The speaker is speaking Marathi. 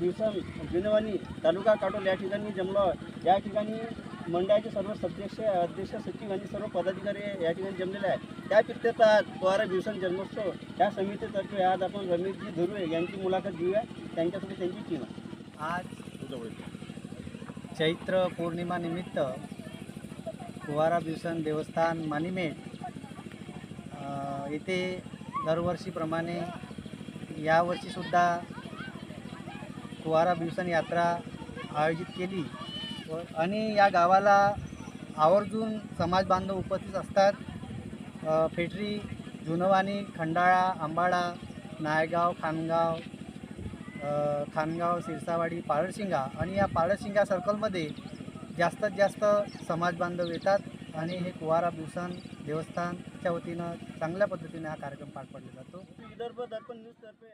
दिवसन जुनेवानी तालुका काटोल या ठिकाणी जमलो. या ठिकाणी मंडळाचे सर्व सदस्य अध्यक्ष सचिव आणि सर्व पदाधिकारी या ठिकाणी जमलेले आहेत. त्या पित्तेतात पोहारा दिवसन जन्मोत्सव. या समितीतर्फे आज आपण रमेशजी धुर्वे यांची मुलाखत घेऊया. त्यांच्यासोबत त्यांची टीम आज चैत्र पौर्णिमानिमित्त कुवारा देवस्थान मानिमेट येथे दरवर्षीप्रमाणे यावर्षीसुद्धा कुवारा बिवसन यात्रा आयोजित केली व आणि या गावाला आवर्जून समाज बांधव उपस्थित असतात. फेटरी जुनवानी खंडाळा आंबाडा नायगाव खानगाव खानगाव सिरसावाडी पाळशिंगा आणि या पाळशिंगा सर्कलमध्ये जास्तीत जास्त समाज बांधव येतात आणि हे कुवारा बिवसन देवस्थानच्या वतीनं चांगल्या पद्धतीने हा कार्यक्रम पार पडला जातो. विदर्भ दर्पण न्यूजतर्फे